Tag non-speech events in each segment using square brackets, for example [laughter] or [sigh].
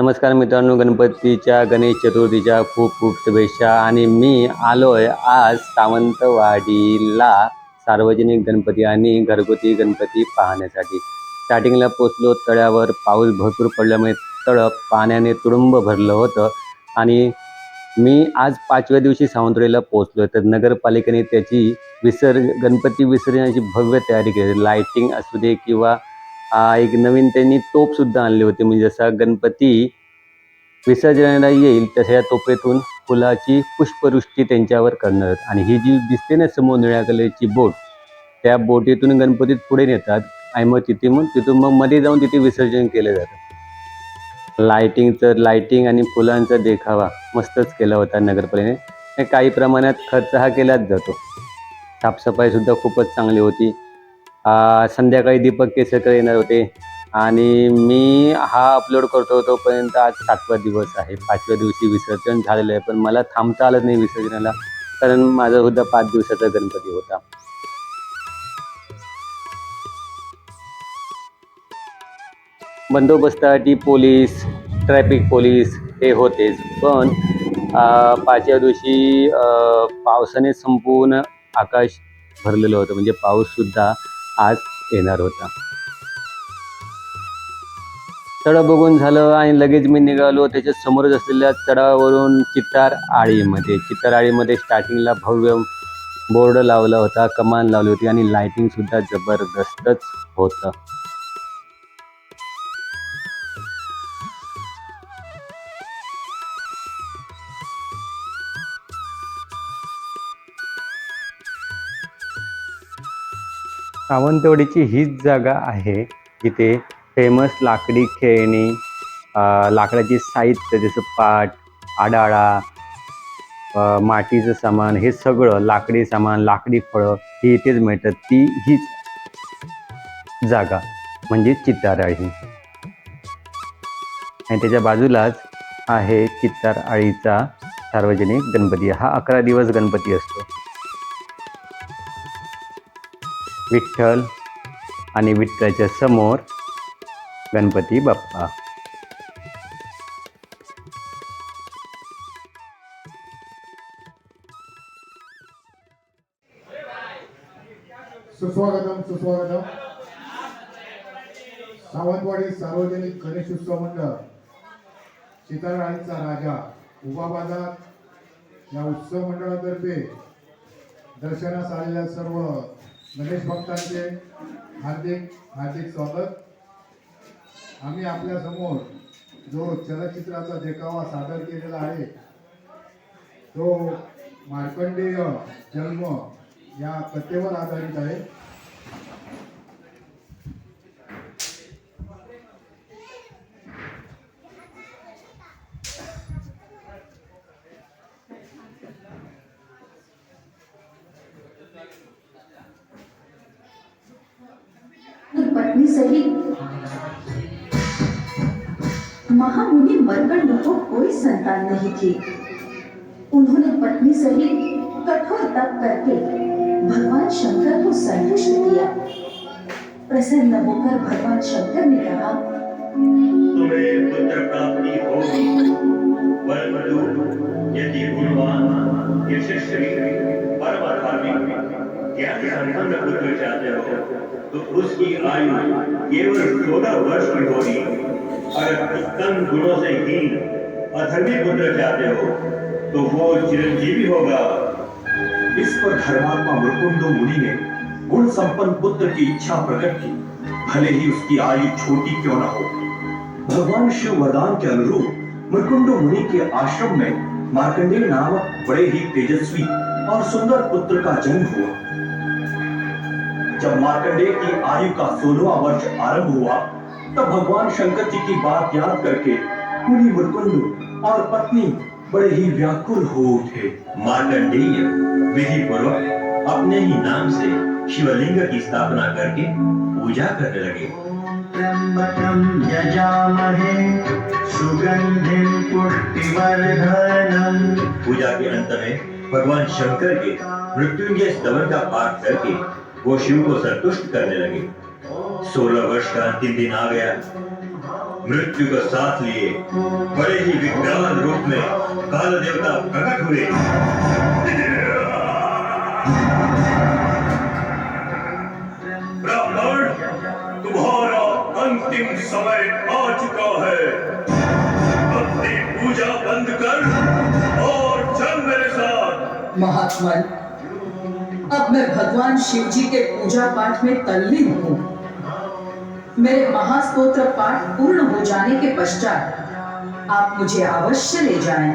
नमस्कार मित्रांनो गणपतीच्या गणेश चतुर्थीच्या खूप खूप शुभेच्छा. आणि मी आलोय आज सावंतवाडीला सार्वजनिक गणपती आणि घरगुती गणपती पाहण्यासाठी. स्टार्टिंगला पोचलो तळ्यावर पाऊस भरपूर पडल्यामुळे तळ पाण्याने तुडुंब भरलं होतं. आणि मी आज पाचव्या दिवशी सावंतवाडीला पोचलो तर नगरपालिकेने त्याची विसर्ग गणपती विसर्जनाची भव्य तयारी केली. लाईटिंग असू दे किंवा एक नवीन त्यांनी तोप सुद्धा आणली होती. म्हणजे जसा गणपती विसर्जनाला येईल तशा या तोपेतून फुलाची पुष्पवृष्टी त्यांच्यावर करणार. आणि ही जी दिसते ना समोर निळ्या कलरची बोट त्या बोटीतून गणपतीत पुढे नेतात. आणि मग तिथे मग तिथून मग मध्ये जाऊन तिथे विसर्जन केलं जातं. लाईटिंग लायटिंग लाईटिंग आणि फुलांचा देखावा मस्तच केला होता नगरपालिकेने. काही प्रमाणात खर्च हा केलाच जातो. साफसफाई सुद्धा खूपच चांगली होती. संध्याकाळी दीपक केसरकर येणार होते. आणि मी हा अपलोड करतो तोपर्यंत आज सातवा दिवस आहे. पाचव्या दिवशी विसर्जन झालेलं आहे. पण मला थांबता आलं नाही विसर्जनाला. कारण माझा सुद्धा पाच दिवसाचा गणपती होता. बंदोबस्तासाठी पोलीस ट्रॅफिक पोलीस हे होतेच. पण पाचव्या दिवशी पावसाने संपूर्ण आकाश भरलेलं होतं. म्हणजे पाऊससुद्धा आज येणार होता. तळ बघून झालं आणि लगेच मी निघालो. त्याच्या समोरच असलेल्या तळावरून चित्तार आळीमध्ये. चित्तार आळीमध्ये स्टार्टिंगला भव्य बोर्ड लावला होता कमान लावली होती आणि लाइटिंग सुद्धा जबरदस्तच होतं. सावंतवाडीची हीच जागा आहे जिथे फेमस लाकडी खेळणी लाकडाची साहित्य जसं पाट आडाळा मातीचं सामान हे सगळं लाकडी सामान लाकडी फळं ही इथेच मिळतात. ती हीच जागा म्हणजे चित्ताराळी. आणि त्याच्या बाजूलाच आहे चित्तारआळीचा सार्वजनिक गणपती. हा अकरा दिवस गणपती असतो. विठ्ठल आणि विठ्ठलाच्या समोर गणपती बाप्पा. सुस्वागतम सुस्वागतम. सावंतवाडी सार्वजनिक गणेशोत्सव मंडळ चितळराणीचा राजा उभा बाजार. या उत्सव मंडळातर्फे दर्शनास आलेल्या सर्व गणेश भक्तांचे हार्दिक हार्दिक स्वागत. आम्ही आपल्यासमोर जो चलचित्राचा देखावा सादर केलेला आहे तो मार्कंडेय जन्म या कथेवर आधारित आहे. पत्नी सहित महामुनि मरकंड को कोई संतान नहीं थी। उन्होंने पत्नी सहित कठोर तप करके भगवान शंकर को संतुष्ट किया। प्रसन्न होकर भगवान शंकर ने कहा, तुम्हें पुत्र प्राप्ति होगी। परंतु यदि गुणवान, यशस्वी परम धार्मिक ज्ञान संपन्न पुत्र चाहते हो तो उसकी आयु केवल सोलह वर्ष की होगी। अगर उत्तम गुणों से हीन अधर्मी पुत्र चाहते हो तो वो चिरंजीवी होगा। इस पर धर्मात्मा मृकुंडो मुनि ने गुण संपन्न पुत्र की इच्छा प्रकट की। भले ही उसकी आयु छोटी क्यों ना हो। भगवान शिव वरदान के अनुरूप मृकुंडो मुनि के आश्रम में मार्कंडेय नामक बड़े ही तेजस्वी और सुंदर पुत्र का जन्म हुआ। जब मार्कंडेय की आयु का सोलहवा वर्ष आरंभ हुआ तब भगवान शंकर जी की बात याद करके मुनि मुरकुंड और पत्नी बड़े ही व्याकुल हो उठे। मार्कंडेय विधि पूर्वक अपने ही नाम से शिवलिंग की स्थापना करके पूजा करने लगे। त्र्यम्बकं यजामहे सुगन्धिं पुष्टिवर्धनम्। पूजा के अंत में भगवान शंकर के मृत्युंजय स्तवन का पाठ करके वो शिव को संतुष्ट करने लगे। सोलह वर्ष का अंतिम दिन आ गया। मृत्यु का साथ लिए बड़े ही विकराल रूप में काल देवता प्रकट हुए। ब्राह्मण, तुम्हारा अंतिम समय आ चुका है। अपनी पूजा बंद कर और चल मेरे साथ। महात्मन अब मैं भगवान शिव जी के पूजा पाठ में तल्लीन हूँ। मेरे महास्तोत्र पाठ पूर्ण हो जाने के पश्चात आप मुझे अवश्य ले जाएँ।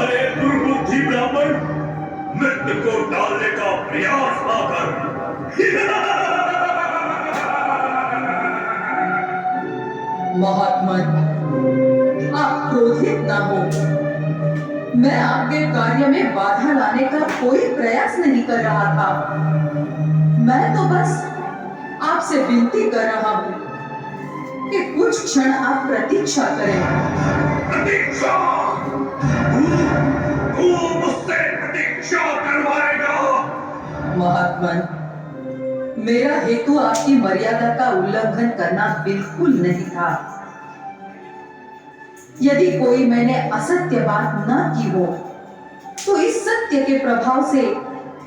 अरे दुर्बुद्धि ब्राह्मण मृत्यु को डालने का प्रयास ना कर। महात्मन आप क्रोधित न हो। मैं आपके कार्य में बाधा लाने का कोई प्रयास नहीं कर रहा था। मैं तो बस आपसे विनती कर रहा हूँ कि कुछ क्षण आप प्रतीक्षा करें। प्रतीक्षा? तू मुझसे प्रतीक्षा करवाएगा। महात्मन मेरा हेतु आपकी मर्यादा का उल्लंघन करना बिल्कुल नहीं था। यदि कोई मैंने असत्य बात न की हो तो इस सत्य के प्रभाव से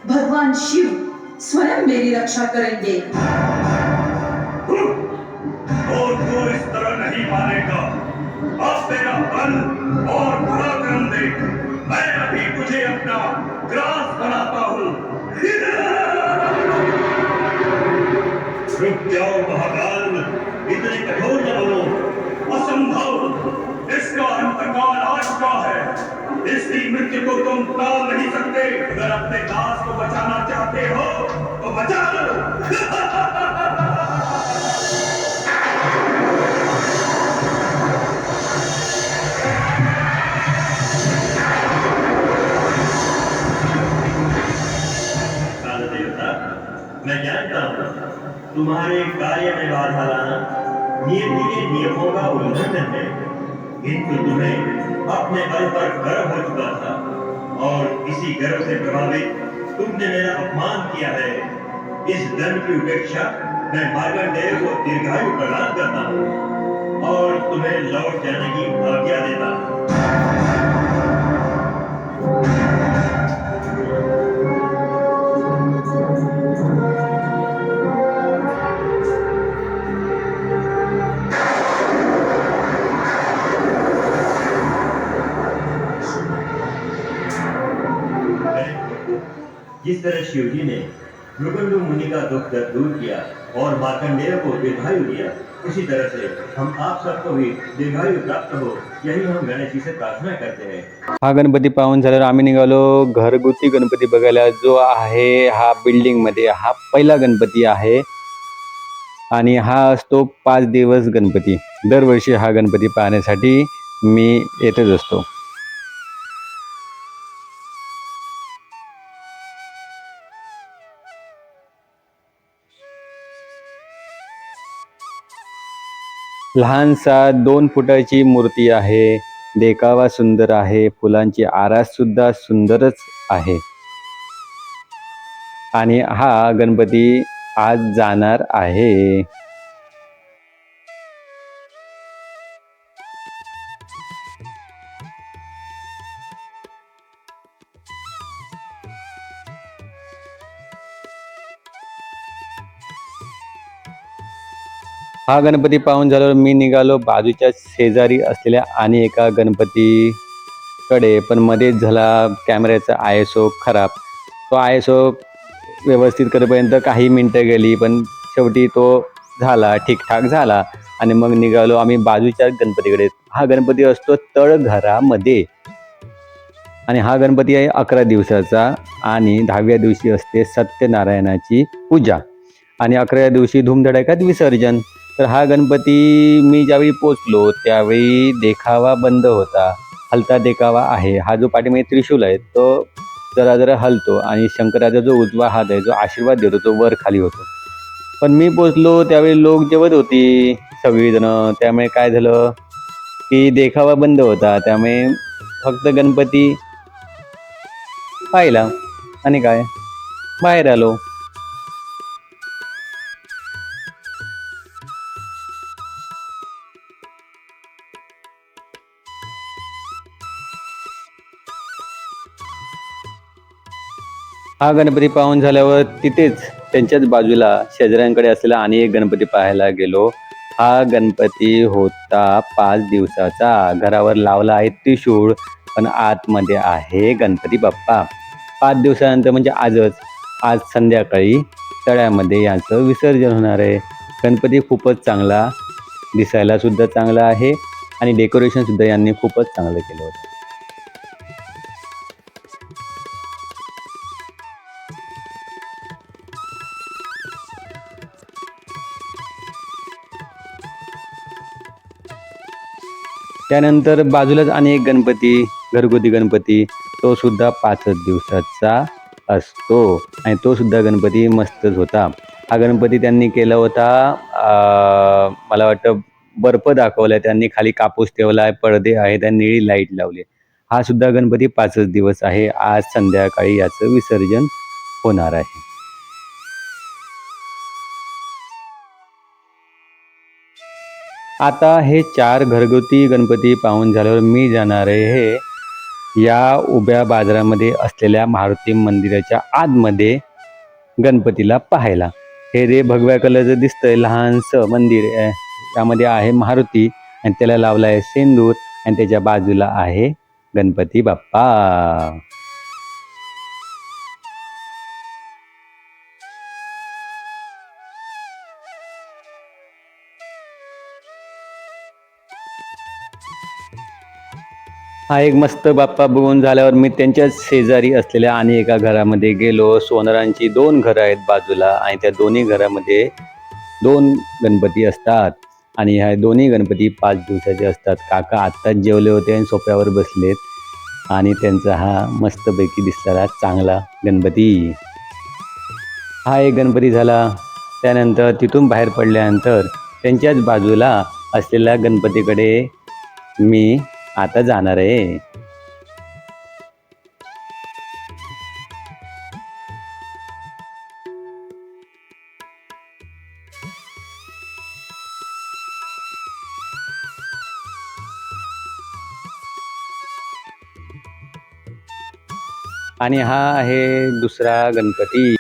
भगवान शिव स्वयं मेरी रक्षा करेंगे। और तू इस तरह नहीं मानेगा। अब तेरा बल और पराक्रम देख। मैं अभी तुझे अपना ग्रास बनाता हूँ। [laughs] रुक जाओ महाकाल। इतने कठोर न बनो इसकी मृत्यु को तुम टाल नहीं सकते। अगर अपने दास को बचाना चाहते हो तो बचा लो। मैं जानता हूँ, तुम्हारे कार्य में बाधा लाना नियति के नियमों का उल्लंघन है। किंतु तुम्हें अपने बल पर गर्व हो चुका था और इसी गर्व से प्रभावित तुमने मेरा अपमान किया है। इस धन की उपेक्षा मैं मार्गंडेय को दीर्घायु प्रदान करता हूँ और तुम्हें लौट जाने की आज्ञा देता हूँ। को। जिस तरह शिव जी ने मृगंडु मुनि का दुख दर्द दूर किया और मार्कंडेय को दीर्घायु दिया उसी तरह से हम आप सबको भी दीर्घायु प्राप्त हो यही हम गणेश जी से प्रार्थना करते हैं। हा गणपती पाहून झाल्यावर आम्ही निघालो घरगुती गणपती बघायला जो आहे हा बिल्डिंगमध्ये हा पहिला गणपती आहे आणि हा असतो पाच दिवस गणपती. दरवर्षी हा गणपती पाहण्यासाठी मी येतच असतो. लहानसा दोन फुटाची मूर्ती आहे. देखावा सुंदर आहे. फुलांची आरास सुद्धा सुंदरच आहे. आणि हा गणपती आज जाणार आहे. हा गणपती पाहून झाल्यावर मी निघालो बाजूच्या शेजारी असलेल्या आणि एका गणपतीकडे. पण मध्येच झाला कॅमेऱ्याचा आय एस ओ खराब. तो आय एस ओ व्यवस्थित करेपर्यंत काही मिनटं गेली पण शेवटी तो झाला ठीकठाक झाला. आणि मग निघालो आम्ही बाजूच्या गणपतीकडे. हा गणपती असतो तळघरामध्ये. आणि हा गणपती आहे अकरा दिवसाचा आणि दहाव्या दिवशी असते सत्यनारायणाची पूजा. आणि अकराव्या दिवशी धूमधडाक्यात विसर्जन. तर हा गणपती मी ज्यावेळी पोचलो त्यावेळी देखावा बंद होता. हलता देखावा आहे. हा जो पाठीमागे त्रिशूल आहे तो जरा जरा हलतो आणि शंकराचा जो उजवा हात आहे जो आशीर्वाद देतो तो वर खाली होतो. पण मी पोचलो त्यावेळी लोक जेवत होती सगळीजणं. त्यामुळे काय झालं की देखावा बंद होता. त्यामुळे फक्त गणपती पाहिला. आणि काय? बाहेर आलो. हा गणपती पाहून झाल्यावर तिथेच त्यांच्याच बाजूला शेजाऱ्यांकडे असलेला आणि एक गणपती पाहायला गेलो. हा गणपती होता पाच दिवसाचा. घरावर लावला आहे त्रिशूळ पण आतमध्ये आहे गणपती बाप्पा. पाच दिवसानंतर म्हणजे आजच आज संध्याकाळी तळ्यामध्ये याचं विसर्जन होणार आहे. गणपती खूपच चांगला दिसायला सुद्धा चांगला आहे आणि डेकोरेशन सुद्धा यांनी खूपच चांगलं केलं होतं. त्यानंतर बाजूलाच आणि एक गणपती घरगुती गणपती तो सुद्धा पाचच दिवसाचा असतो. आणि तो सुद्धा गणपती मस्तच होता. हा गणपती त्यांनी केला होता मला वाटतं बर्फ दाखवलाय त्यांनी खाली कापूस ठेवलाय पडदे आहेत आणि निळी लाइट लावली. हा सुद्धा गणपती पाचच दिवस आहे. आज संध्याकाळी याचं विसर्जन होणार आहे. आता हे चार घरगुती गणपती पाहून झाल्यावर मी जाणार आहे हे या उभ्या बाजारामध्ये असलेल्या मारुती मंदिराच्या आतमध्ये गणपतीला पाहायला. हे जे भगव्या कलरचं दिसतंय लहानसं मंदिर त्यामध्ये आहे मारुती आणि त्याला लावला आहे सेंदूर आणि त्याच्या बाजूला आहे गणपती बाप्पा. हा एक मस्त बाप्पा बघून झाल्यावर मी त्यांच्याच शेजारी असलेल्या आणि एका घरामध्ये गेलो. सोनारांची दोन घरं आहेत बाजूला आणि त्या दोन्ही घरामध्ये दोन गणपती असतात. आणि ह्या दोन्ही गणपती पाच दिवसाचे असतात. काका आत्ताच जेवले होते आणि सोप्यावर बसलेत. आणि त्यांचा हा मस्तपैकी दिसणारा चांगला गणपती. हा एक गणपती झाला. त्यानंतर तिथून बाहेर पडल्यानंतर त्यांच्याच बाजूला असलेल्या गणपतीकडे मी आता जाणार आहे. आणि हा आहे दुसरा गणपती.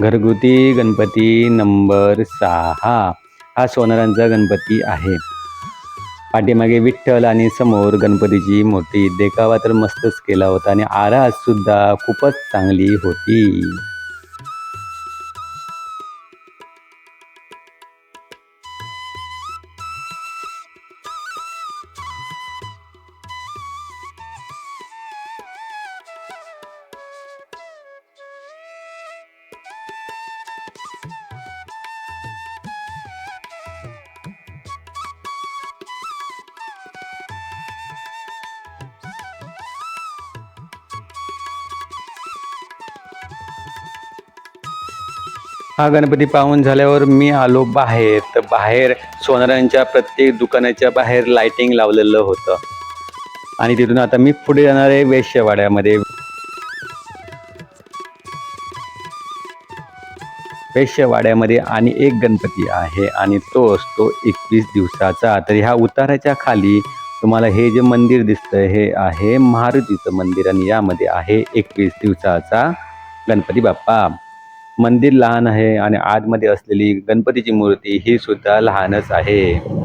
घरगुती गणपती नंबर सहा. हा सोनारांचा गणपती आहे. पाठीमागे विठ्ठल आणि समोर गणपतीची मूर्ती देखावा तर मस्तच केला होता आणि आरास सुद्धा खूपच चांगली होती. हा गणपती पाहून झाल्यावर मी आलो बाहेर. तर बाहेर सोनारांच्या प्रत्येक दुकानाच्या बाहेर लाइटिंग लावलेलं होतं. आणि तिथून आता मी पुढे जाणार आहे वेश्यवाड्यामध्ये. वेश्यवाड्यामध्ये आणि एक गणपती आहे आणि तो असतो एकवीस दिवसाचा. तर ह्या उताराच्या खाली तुम्हाला हे जे मंदिर दिसतं हे आहे मारुतीचं मंदिर आणि यामध्ये आहे एकवीस दिवसाचा गणपती बाप्पा. मंदिर लहान आहे आणि आतमध्ये असलेली गणपतीची मूर्ती ही सुद्धा लहानच आहे.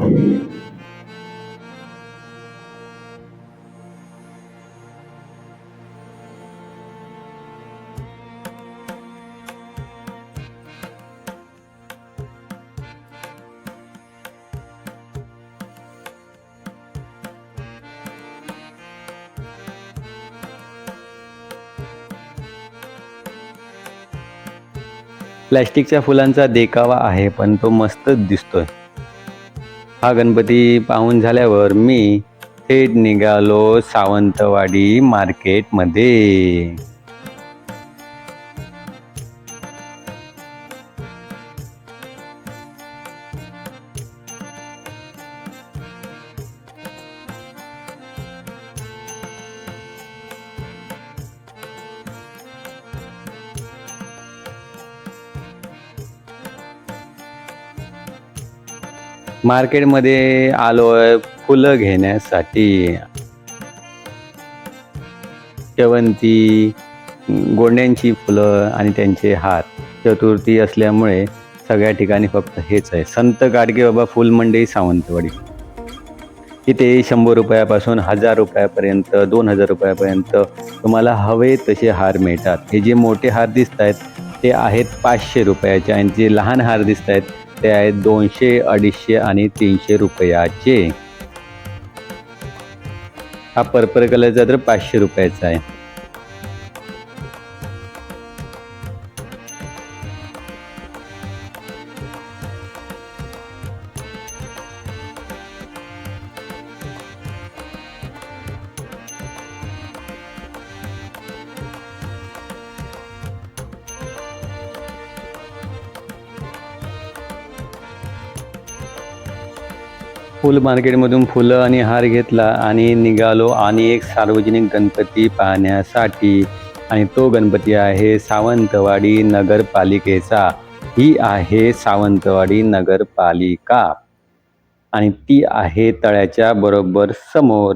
प्लॅस्टिकच्या फुलांचा देखावा आहे पण तो मस्तच दिसतोय. हा गणपती पाहून झाल्यावर मी थेट निघालो सावंतवाडी मार्केटमध्ये. मार्केटमध्ये आलो आहे फुलं घेण्यासाठी. शेवंती गोंड्यांची फुलं आणि त्यांचे हार चतुर्थी असल्यामुळे सगळ्या ठिकाणी फक्त हेच आहे. संत गाडगे बाबा फुल मंडई सावंतवाडी. इथे शंभर रुपयापासून हजार रुपयापर्यंत दोन हजार रुपयापर्यंत तुम्हाला हवे तसे हार मिळतात. हे जे मोठे हार दिसत आहेत ते आहेत पाचशे रुपयाचे आणि जे लहान हार दिसत आहेत ते आहेत दोनशे अडीचशे आणि तीनशे रुपयाचे. हा पर्पल कलरचा तर पाचशे रुपयाचा आहे. फुल मार्केटमधून फुलं आणि हार घेतला आणि निघालो आणि एक सार्वजनिक गणपती पाहण्यासाठी. आणि तो गणपती आहे सावंतवाडी नगरपालिकेचा. ही आहे सावंतवाडी नगरपालिका. आणि ती आहे तळ्याच्या बरोबर समोर.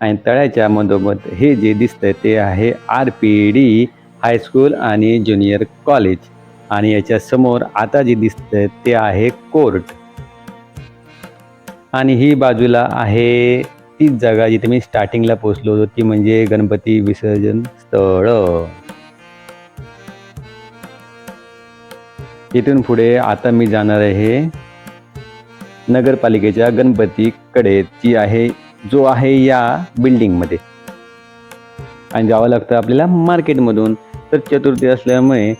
आणि तळ्याच्या मधोमध हे जे दिसतंय ते आहे R P D high school आणि ज्युनियर कॉलेज. आणि याच्या समोर आता जे दिसतंय ते आहे कोर्ट. आणि ही बाजूला आहे तीच जागा जिथे मी स्टार्टिंगला पोहोचलो होतो ती म्हणजे गणपती विसर्जन स्थळ. इथून पुढे आता मी जाणार आहे नगरपालिकेच्या गणपतीकडे ती आहे जो आहे या बिल्डिंगमध्ये आणि जावं लागतं आपल्याला मार्केटमधून तर चतुर्थी असल्यामुळे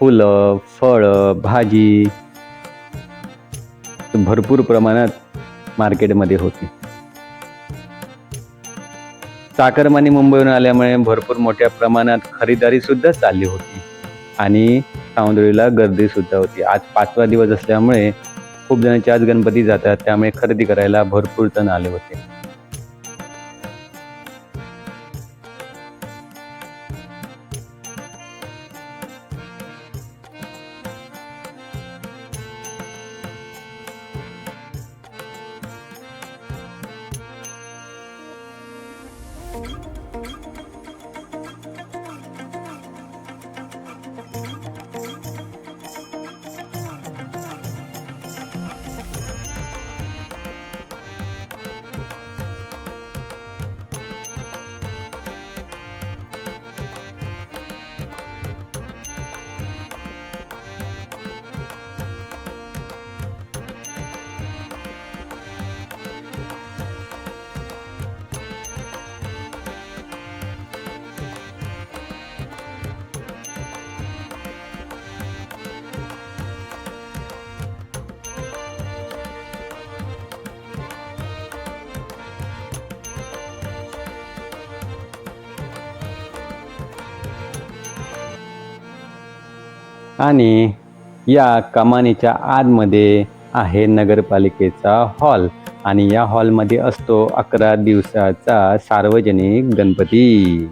फुलं फळं भाजी भरपूर प्रमाणात मार्केटमध्ये होती. चाकरमानी मुंबईहून आल्यामुळे भरपूर मोठ्या प्रमाणात खरेदारी सुद्धा चालली होती. आणि सावंतवाडीला गर्दी सुद्धा होती. आज पाचवा दिवस असल्यामुळे खूप जणांचे आज गणपती जातात त्यामुळे खरेदी करायला भरपूर जण आले होते. आणि या कमानीच्या आतमध्ये आहे नगरपालिकेचा हॉल आणि या हॉलमध्ये असतो अकरा दिवसाचा सार्वजनिक गणपती.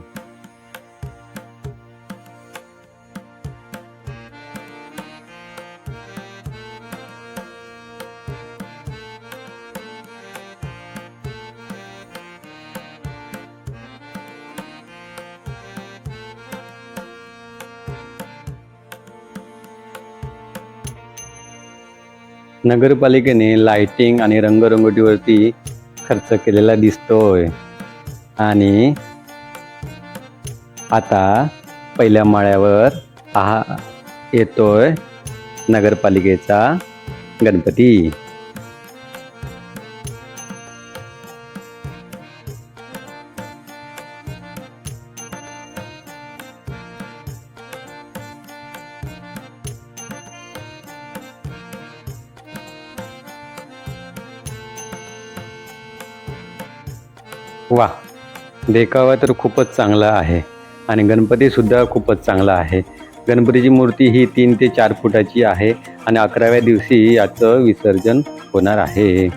नगरपालिकेने लाइटिंग आणि रंगरंगोटीवरती खर्च केलेला दिसतोय. आणि आता पहिल्या माळ्यावर हा येतोय नगरपालिकेचा गणपती. वा देखावा तर खूपच चांगला आहे आणि गणपतीसुद्धा खूपच चांगला आहे. गणपतीची मूर्ती ही तीन ते चार फुटाची आहे आणि अकराव्या दिवशी याचं विसर्जन होणार आहे.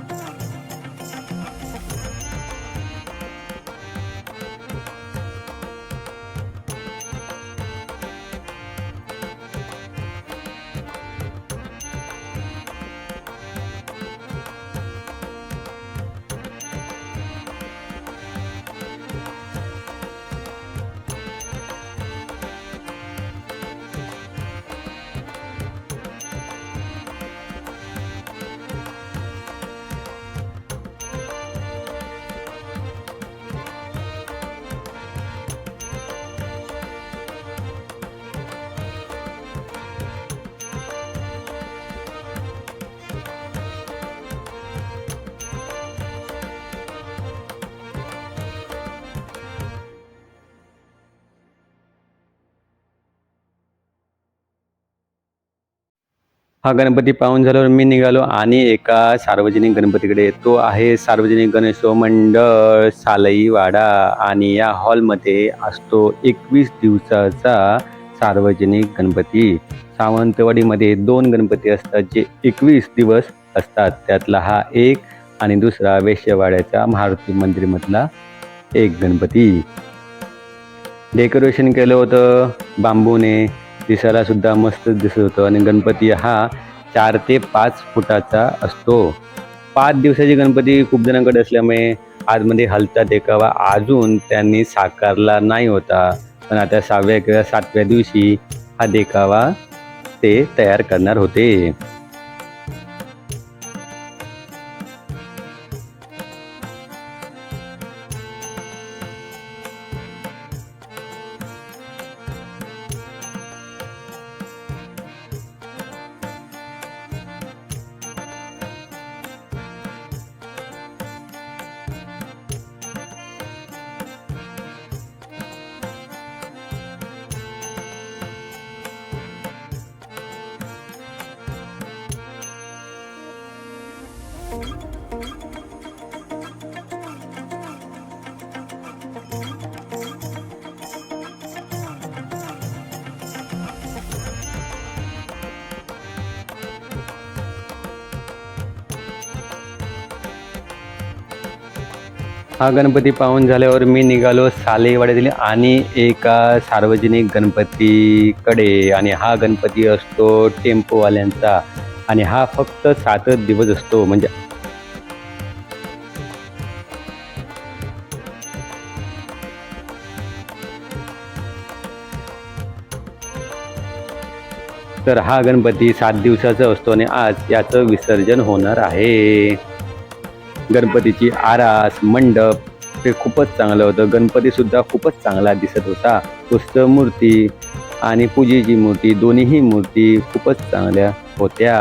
हा गणपती पाहून झाल्यावर मी निघालो आणि एका सार्वजनिक गणपतीकडे तो आहे सार्वजनिक गणेशोत्सव मंडळ सालईवाडा आणि या हॉलमध्ये असतो एकवीस दिवसाचा सार्वजनिक गणपती. सावंतवाडीमध्ये दोन गणपती असतात जे एकवीस दिवस असतात. त्यातला हा एक आणि दुसरा वेश्यवाड्याचा मारुती मंदिरमधला एक गणपती. डेकोरेशन केलं होतं बांबूने दिसायला सुद्धा मस्त दिसत होतं. आणि गणपती हा चार ते पाच फुटाचा असतो. पाच दिवसाची गणपती खूप जणांकडे असल्यामुळे आतमध्ये हलता देखावा अजून त्यांनी साकारला नाही होता. पण आता सहाव्या किंवा सातव्या दिवशी हा देखावा ते तयार करणार होते. हा गणपती पाहून झाल्यावर मी निघालो सालेवाड्यातील आणि एका सार्वजनिक गणपतीकडे. आणि हा गणपती असतो टेम्पोवाल्यांचा. आणि हा फक्त सातच दिवस असतो म्हणजे तर हा गणपती सात दिवसाचा असतो आणि आज याचं विसर्जन होणार आहे. गणपतीची आरास मंडप हे खूपच चांगलं होतं. गणपतीसुद्धा खूपच चांगला दिसत होता. पुस्तक मूर्ती आणि पूजेची मूर्ती दोन्हीही मूर्ती खूपच चांगल्या होत्या.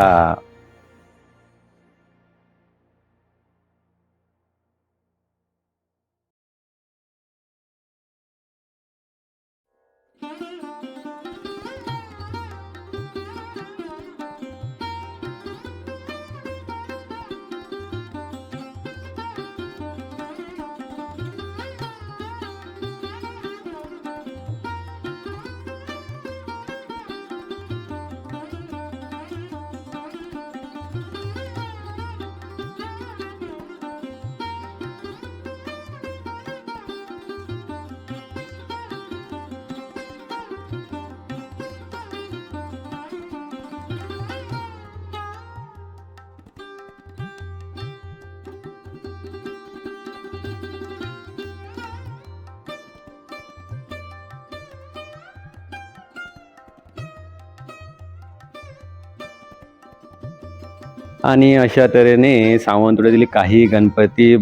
आणि अशा तऱ्हेने सावंतवाडीतील काही गणपती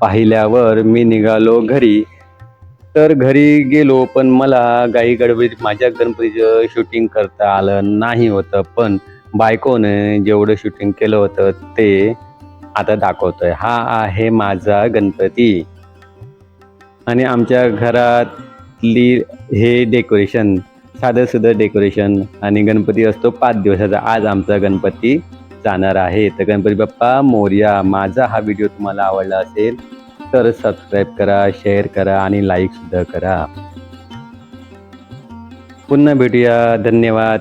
पाहिल्यावर मी निघालो घरी. तर घरी गेलो पण मला गाई गडबडीत माझ्या गणपतीचं शूटिंग करता आलं नाही होतं. पण बायकोने जेवढं शूटिंग केलं होतं ते आता दाखवतोय. हा आहे माझा गणपती. आणि आमच्या घरातली हे डेकोरेशन साधं सुधं डेकोरेशन आणि गणपती असतो पाच दिवसाचा. आज आमचा गणपती जाणार आहे. तर गणपती बाप्पा मोर्या माझा हा व्हिडिओ तुम्हाला आवडला असेल तर सबस्क्राईब करा शेअर करा आणि लाईक सुद्धा करा. पुन्हा भेटूया. धन्यवाद.